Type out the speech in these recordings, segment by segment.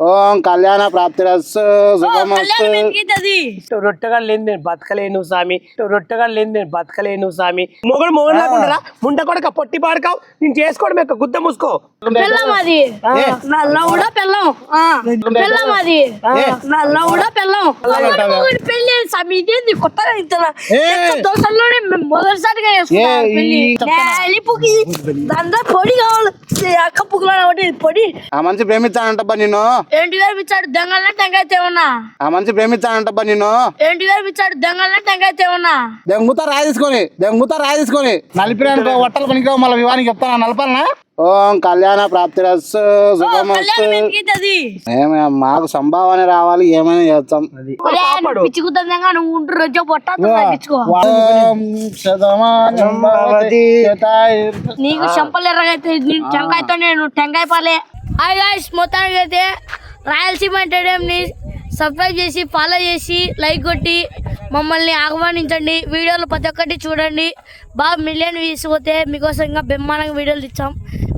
ఓం కళ్యాణ ప్రాప్తిరస్సు రొట్టెగా లేని నేను బతకలేను స్వామి. రొట్టెగా లేని నేను బతకలేను స్వామి. మొగడు మొగడు లేకుండా ముండ కొడక పొట్టి పాడకావు. నేను చేసుకోవడం యొక్క గుద్ద మూసుకో. పెళ్ళం అది. నల్ల కూడా పెళ్ళం. అది. నల్ల కూడా స్వామి. ఇదేంది దోశల్లోనే మొదటిసారిగా పొడి కావాలి. అక్క పుక్కులో పొడి. ఆ మనిషి ప్రేమించానంటబ్బా నిన్ను. ఇచ్చాడు దెంగల్న తేమన్నా ఆ మనిషి ప్రేమించానంటబ్బా నిన్ను. ఇచ్చాడు దెంగల్న దెంగుతా రాయి తీసుకొని దెంగుతా రాయి తీసుకొని. నలిపిరానికి వట్టలు పనికిరావు మళ్ళీ వివానికి చెప్తాను? నలపాలనా? ఓం కళ్యాణ ఏమే మాకు సంభావన రావాలి ఏమైనా చేస్తాం. నువ్వు ఉంటూ రోజు నీకు చెంపలు ఎర్రగైతే నేను టెంకాయతో నేను టెంకాయ పాలే. హాయ్ గాయ్స్ మొత్తానికి అయితే రాయలసీమ ఎంటర్టైన్మెంట్ని సబ్స్క్రైబ్ చేసి ఫాలో చేసి లైక్ కొట్టి మమ్మల్ని ఆహ్వానించండి. వీడియోలు ప్రతి ఒక్కటి చూడండి. బాగా మిలియన్ వ్యూస్ పోతే మీకోసం ఇంకా బ్రహ్మాండంగా వీడియోలు ఇచ్చాం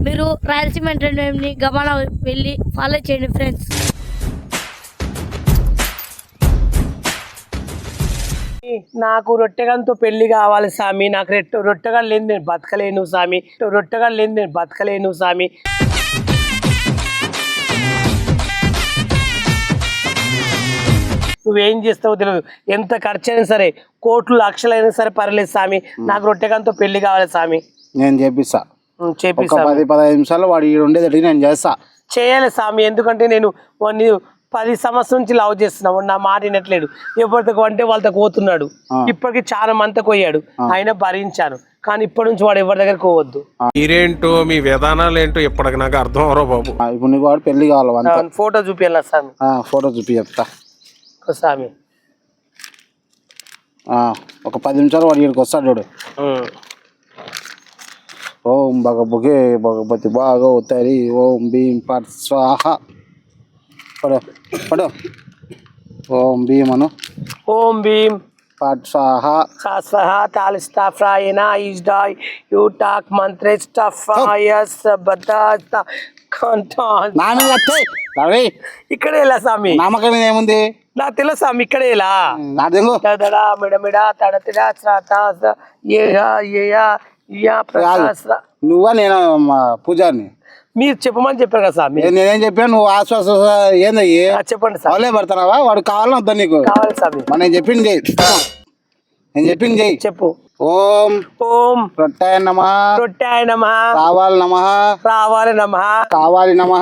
మీరు రాయలసీమ ఎంటర్టైన్మెంట్ని గమన వెళ్ళి ఫాలో చేయండి ఫ్రెండ్స్ నాకు రొట్టెగంతో పెళ్ళి కావాలి స్వామి నాకు రెట్ట రొట్టెగా లేని నేను బతకలేను స్వామి రొట్టెగా లేని నేను బతకలేను స్వామి నువ్వేం చేస్తావో తెలియదు ఎంత ఖర్చు అయినా సరే కోట్లు లక్షలైనా సరే పర్లేదు స్వామి. నాకు రొట్టెగంతో పెళ్ళి కావాలి స్వామి. నేను చేపిస్తా. చేపిస్తా. పది పదహైదు నిమిషాలు వాడు ఈడు ఉండేది నేను చేస్తా. చేయాలి స్వామి ఎందుకంటే నేను వాడిని పది సంవత్సరం నుంచి లవ్ చేస్తున్నా. వాడు నా మాట వినట్లేడు. ఎవరితో అంటే వాళ్ళతో పోతున్నాడు. ఆ. ఇప్పటికి చాలా మంత పోయాడు. అయినా భరించాను. కానీ ఇప్పటి నుంచి వాడు ఎవరి దగ్గర పోవద్దు. మీరేంటో మీ విధానాలు ఏంటో ఇప్పటికి నాకు అర్థం అవరో బాబు. ఇప్పుడు నీకు వాడు పెళ్ళి కావాలి ఫోటో చూపించాలి స్వామి? ఆ, ఫోటో చూపి చెప్తా. స్వామి. ఒక పది నిమిషాలు వాడు ఇక్కడికి వస్తాడు చూడు. ఓం భగభుగే భగవతి భాగవతరి ఓం భీం పట్ స్వాహ. పడు పడు. ఓం భీం అను ఓం భీం. పట్ స్వాహ. స్వహ తాలి స్టఫ్ రాయన ఈజ్ డాయ్. యూ టాక్ మంత్రే స్టఫ్ రాయస్ బద్ద నా మీద వచ్చేయ్. రవి ఇక్కడే స్వామి? నామకం మీద ఏముంది? నా తెలుసు స్వామి ఇక్కడే ఇలా నా దెంగు తదడ మిడమిడ తడతిడ శ్రాత ఏయ ఏయ ఇయా ప్రకాశ నువ్వా నేను పూజారిని? మీరు చెప్పమని చెప్పారు కదా స్వామి. నేనేం చెప్పాను? నువ్వు ఆశ్వాస ఏందయ్యి చెప్పండి స్వామి. అవలే పడుతున్నావా వాడు కావాలని వద్దా నీకు? కావాలి స్వామి. మరి నేను చెప్పింది నేను చెప్పింది చెప్పు. ఓం ఓం రొట్టాయ నమ. రొట్టె నమ. రావాలి నమ. రావాలి నమ. కావాలి నమ.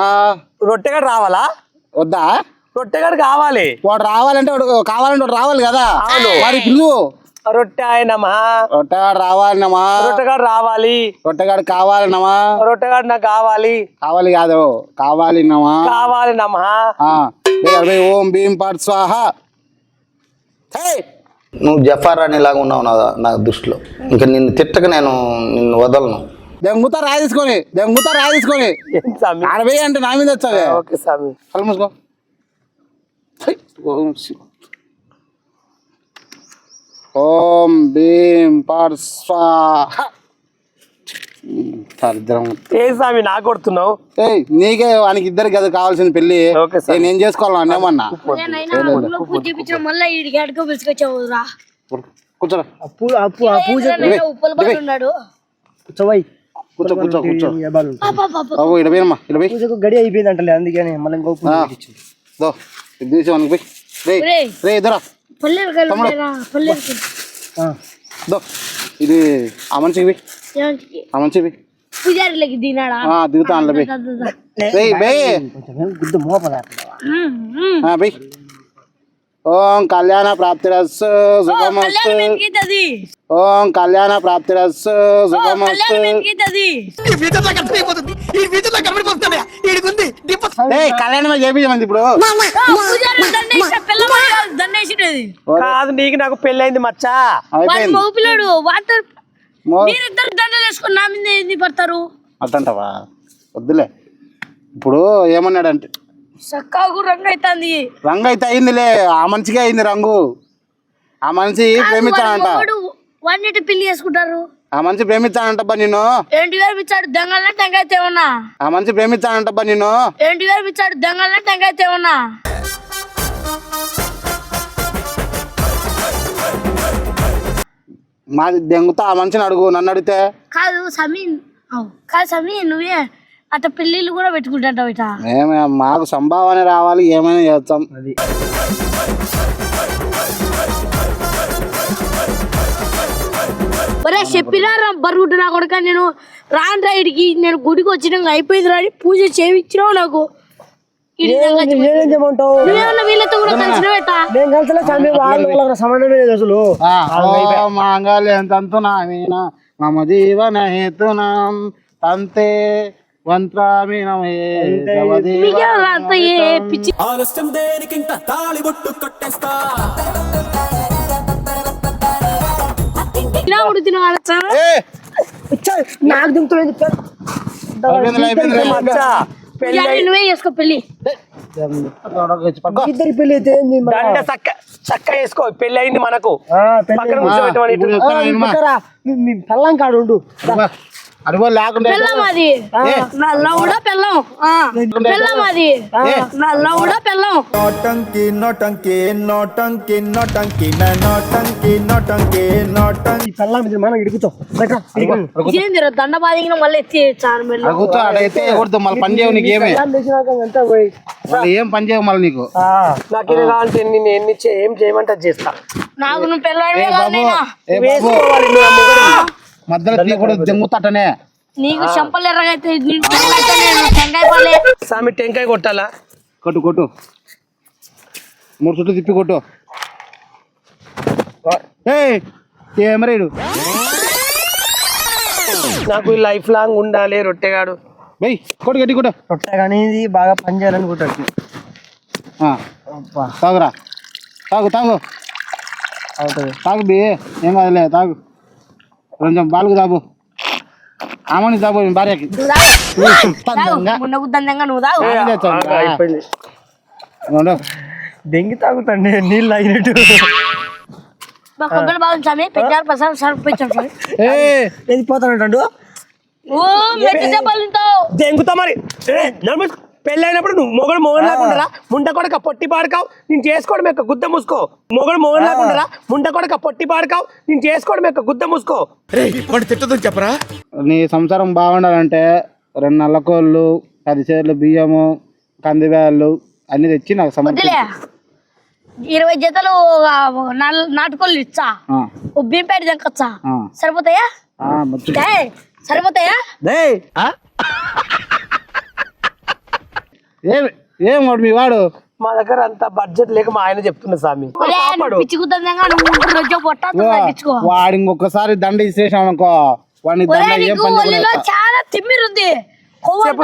రొట్టెగాడు రావాలా? వద్దా? రొట్టెగాడు కావాలి. వాడు రావాలంటే వాడు కావాలంటే వాడు రావాలి కదా? మరి పిలువు రొట్టె నమ. రొట్టెగాడు రావాలి నమ. రొట్టెగాడు రావాలి. రొట్టెగాడు కావాలి నమ. రొట్టెగాడు నాకు కావాలి. కావాలి కాదు. కావాలి నమ. కావాలి నమ. ఓం భీం పాట్ స్వాహ. హే! నువ్వు జఫార్ అనేలాగా ఉన్నావు నా నా దృష్టిలో. ఇంకా నిన్ను తిట్టక నేను నిన్ను వదలను. దెంగుతా రాయి తీసుకొని దెంగుతా రాయి తీసుకొని. అరవై అంటే నా మీద వచ్చావే. ఓకే స్వామి కళ్ళు మూసుకో. హై! ఓం శివ ఓం భీం స్వాహ ఉమ్, దరిద్రం. ఏ స్వామి నాకు కొడుతున్నావు? ఏయ్ నీకే వానికి ఇద్దరికి కదా కావాల్సిన పెళ్ళి ఓకే సార్. ఏ, నేను చేసుకోవాలని ఏమన్నా? నేనైనా ఊళ్ళో పూజ చేపించిన మళ్ళీ ఈడికి ఎడకో పిలుచుకొచ్చావురా కూర్చోరా. అప్పు అప్పు ఆ పూజ ఉప్పల బాగా ఉన్నాడు కూర్చోవై కూర్చో కూర్చో కూర్చో. బాలు బాబు ఇడ పోయినమ్మా ఇడ పోయి. పూజకు గడి అయిపోయింది అంటలే అందుకని మళ్ళీ ఇంకో పూజ ఆ. పెట్టించు. దో ఇది తీసి వానికి పోయి. రే ఒరేయ్. రే ఇద్దరా. పల్లెలు కలిపి పల్లెలు ఆ. దో ఇది ఆ మనిషికి పోయి. పూజారిలోకి దినాడా దిగుతా అందులో గుద్దు మోపదా ఓం కళ్యాణ ప్రాప్తిరస్సు శుభమస్తు ఓం కళ్యాణ ప్రాప్తిరస్సు శుభమస్తు కళ్యాణం చేపించమంది ఇప్పుడు. కాదు, నీకు నాకు పెళ్ళైంది మచ్చా. పిల్లడు వాటర్ మీరిద్దరు దండలు వేసుకుని నా మీద ఎందుకు పడతారు? అట్టంటావా వద్దులే. ఇప్పుడు ఏమన్నాడంటే చక్కగా రంగు అవుతుంది రంగు అయితే అయిందిలే. ఆ మనిషికే అయింది రంగు. ఆ మనిషి వాడు వాడిని పెళ్ళి చేసుకుంటారు. ఆ మనిషి ప్రేమించానంటబ్బా నిన్ను. ఏంటి ఇచ్చాడు దొంగల టెంకాయ తేమన్నా ఆ మనిషి ప్రేమించానంటబ్బా నిన్ను. ఏంటి ఇచ్చాడు దొంగల టెంకాయ తేమన్నా మాది దెంగుతా ఆ మనిషిని అడుగు నన్ను అడిగితే? కాదు సమీ అవు. కాదు సమీ నువ్వే. అట్ట పెళ్ళిళ్ళు కూడా పెట్టుకుంటావు ఇట. ఏమే మాకు సంభావన రావాలి ఏమైనా చేస్తాం. అది. ఒరే చెప్పినా రా బరుగుడు నా కొడుక నేను రాను రైడ్కి నేను గుడికి వచ్చినాక అయిపోయింది రాని పూజ చేయించినావు నాకు. ఈడి విధంగా చెప్పు. ఏం చేయమంటావు? నువ్వేమన్నా వీళ్ళతో కూడా కలిసిన పెట్టా నేను వాళ్ళ లేదు. అసలు. మమ జీవన హేతునాం తంతే నాకు నువ్వే చేసుకో ఇద్దరి పెళ్ళి అయితే ఏంది మరి? దండ చక్క చక్క వేసుకో పెళ్ళి అయింది మనకు. ఆ, పెళ్ళి పక్కన కూర్చోబెట్టమని ఇటు. ఆ, ఈ పక్కరా, మీ- మీ పెళ్ళం కాడు ఉండు. అనుభవం లేకుండా పెళ్ళం అది దండ మళ్ళీ పని చేయవు నీకు ఏం పని చేయవు మళ్ళీ నీకు. నాకు నేను ఏం చేయమంటే చేస్తా. నాకు నువ్వు మధ్యలో తీయకూడదు జంగుతాటనే. నీకు చెంపలు ఎర్రగైతే టెంకాయ పాలే. స్వామి టెంకాయ కొట్టాలా? కొట్టు కొట్టు. మూడు చుట్టూ తిప్పి కొట్టు. ఏయ్ ఏమరేడు నాకు లైఫ్ లాంగ్ ఉండాలి రొట్టెగాడు. వెయ్ కొట్టు గట్టి కొట్టు. రొట్టె కానీ ఇది బాగా పని చేయాలనుకుంటాడు ఆ, తాగురా. తాగు తాగు. తాగు బి ఏం కాదులే తాగు. కొంచెం బాలుగు తాగు ఆమని మీ భార్యకి. దెంగి. తాగుతాండి నీళ్ళు అయినట్టు కొబ్బరి బాగుంది స్వామి. పెంచారు ప్రసాదం సరిపోయించాం స్వామి. ఏయ్ ఏది పోతానంటాడు? ఓ మెట్టి దెబ్బలు తింటావు. దెంగుతా మరి. ఏ, నడుము. పెళ్ళైనప్పుడు నువ్వు మొగడు మొగడు లేకుండా ముండ కొడక పొట్టి పాడకావు. నేను చేసుకోవడం యొక్క గుద్ద మూసుకో. మొగడు మొగడు లేకుండా ముండ కొడక పొట్టి పాడకావు. నేను చేసుకోవడం యొక్క గుద్ద మూసుకో. నీ సంసారం బాగుండాలంటే రెండు నల్లకోళ్ళు పది సేర్లు బియ్యము కందివేళ్ళు అన్ని తెచ్చి నాకు సమర్పించు. ఇరవై జతలు నాటుకోళ్ళు ఇచ్చా. దెంకొచ్చా ఆ. సరిపోతాయా? ఆ, ముచ్చు. ఏయ్, సరిపోతాయా? ఏం ఏం వాడు మీ వాడు? మా దగ్గర అంత బడ్జెట్ లేక మా ఆయన చెప్తున్నా స్వామి. వాడు ఇంకొకసారి దండ ఇచ్చేసాం అనుకో వాడిని దండ ఏం పని చాలా తిమ్మిరుంది. చెప్పు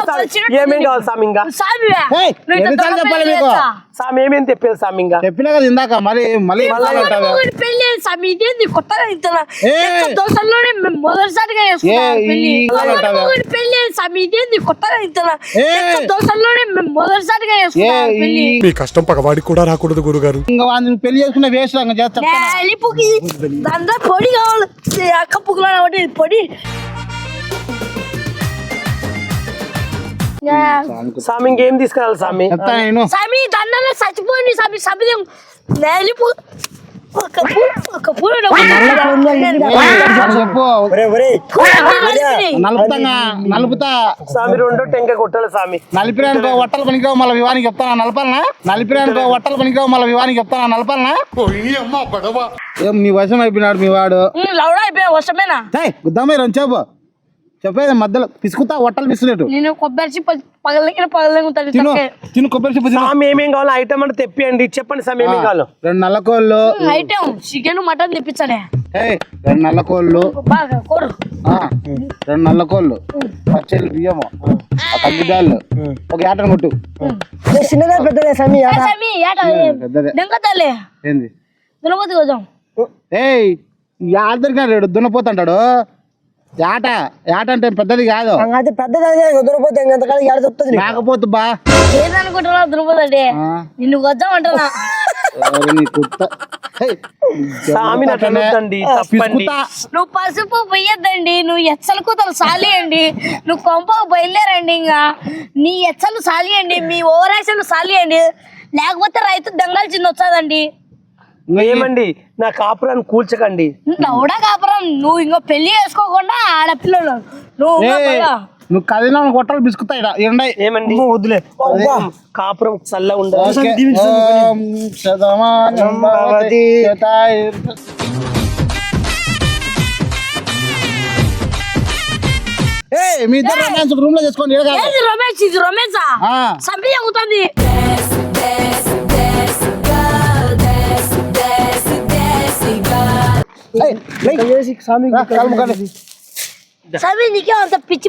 ఏమేం. కావాలి స్వామి ఇంకా చెప్పాలి మీకు? స్వామి ఏమేం స్వామి ఇంకా చెప్పినా కదా ఇందాక మళ్ళీ స్వామి ఇదేంది కొత్తగా. దోశల్లోనే మొదటిసారిగా స్వామి ఇదేంది కొత్తగా. దోశల్లోనే మీ కష్టం పగవాడికి కూడా రాకూడదు గురుగారు. ఇంకా పెళ్ళి చేసుకున్న వేస్ట్ పొడి కావాలి. అక్క పొడి. స్వామి ఇంకేం తీసుకురావాలి స్వామి నేను. స్వామి దండలో చచ్చిపోయింది స్వామి సబిదం నేలిపు నలుపుతా? స్వామి రెండో కొట్టాలి స్వామి నలిపిరానుకో వట్టలు పనికిరావు మళ్ళీ వివానికి చెప్తానా? నలపాలనా? నలిపిరానుకో వట్టలు పనికిరావు మళ్ళీ వివానికి చెప్తానా? నలపాలనా? మీ వశం అయిపోయినాడు మీ వాడు. లౌడా అయిపోయా వర్షమేనా గుద్దామే రండి చెప్పు. చెప్పేది మధ్యలో పిసుకుతా వట్టలు పిసుకునేటు నేను కొబ్బరి పగలగిన పగలగుతాడు తిను తిను కొబ్బరి చెప్పు తిను. స్వామి ఏమేం కావాలో ఐటమ్ అంటే తెప్పియండి. చెప్పండి స్వామి ఏమేం కావాలో. రెండు నల్లకోళ్ళు ఐటమ్ చికెన్ మటన్ తెప్పించానే. ఏయ్, రెండు నల్లకోళ్ళు బాగా కోరు. ఆ, రెండు నల్లకోళ్ళు పచ్చళ్ళు బియ్యము ఆ కందిబ్యాళ్ళు ఒక ఏటను కొట్టు. చిన్నదే పెద్దదే సమీ పెద్దదే. దెంగతలే. ఏంది? దునపోతు కొంచెం ఏయ్ యాదరికి రేడు దున్నపోతుంటాడు. ఏట ఏట అంటే పెద్దది కాదు. అయితే పెద్దదే కుదరపోతే ఎంతకాలం ఏడ చెప్తుంది లేకపోతే బా. ఏదనుకుంటున్నావు దునపోతండి ఆ, నిన్ను వద్దాం అంటున్నా. నువ్వు పసుపు పొయ్యొద్దండి నువ్వు ఎచ్చల కూతలు సాలియండి. నువ్వు కొంప బయలుదేరండి ఇంకా నీ ఎచ్చలు సాలియండి మీ ఓవరాక్షన్ సాలియండి. లేకపోతే రైతు దంగాల్సింది వచ్చాదండి ఏమండి? నా కాపురాన్ని కూల్చకండి. నవ్వుడా కాపురం. నువ్వు ఇంకో పెళ్ళి చేసుకోకుండా ఆడపిల్లలు. నువ్వు. నువ్వు కదిలినా గొట్టలు బిసుకుతాయి ఏమండి? వద్దులే. కాపురం చల్ల మీ ఇద్దరు రొమాన్స్ రూమ్లో చేసుకోండి రొమాన్స్ ఇది రొమాన్సా ఆ. సంపి సమి నీకే అంత పిచ్చి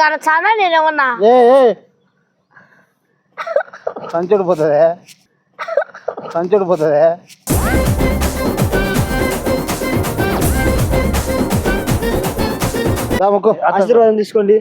కానీ చాలా నేనేమన్నా. సంచుడు పోతుంది సంచుడు పోతుంది ఆశీర్వాదం తీసుకోండి